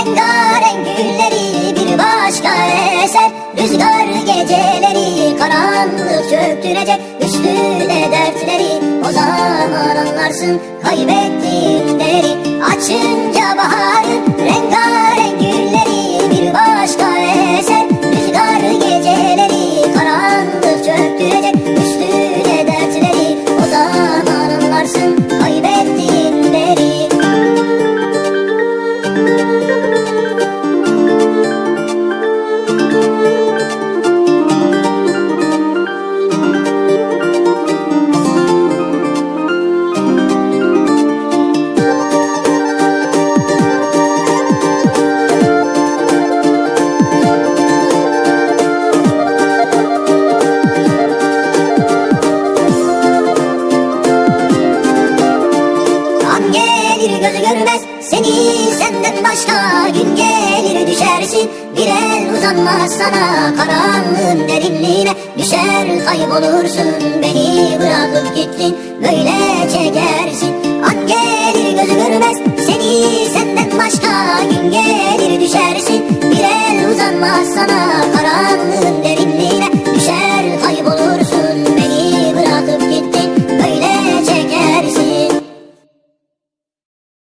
rengarenk gülleri bir başka eser. Rüzgar geceleri karanlık çöktürecek üstüne dertleri O zaman anlarsın kaybettiğin değeri başka Gün gelir düşersin. Bir el uzanmaz sana Karanlığın derinliğine. Düşer kaybolursun Beni bırakıp gittin. Böyle çekersin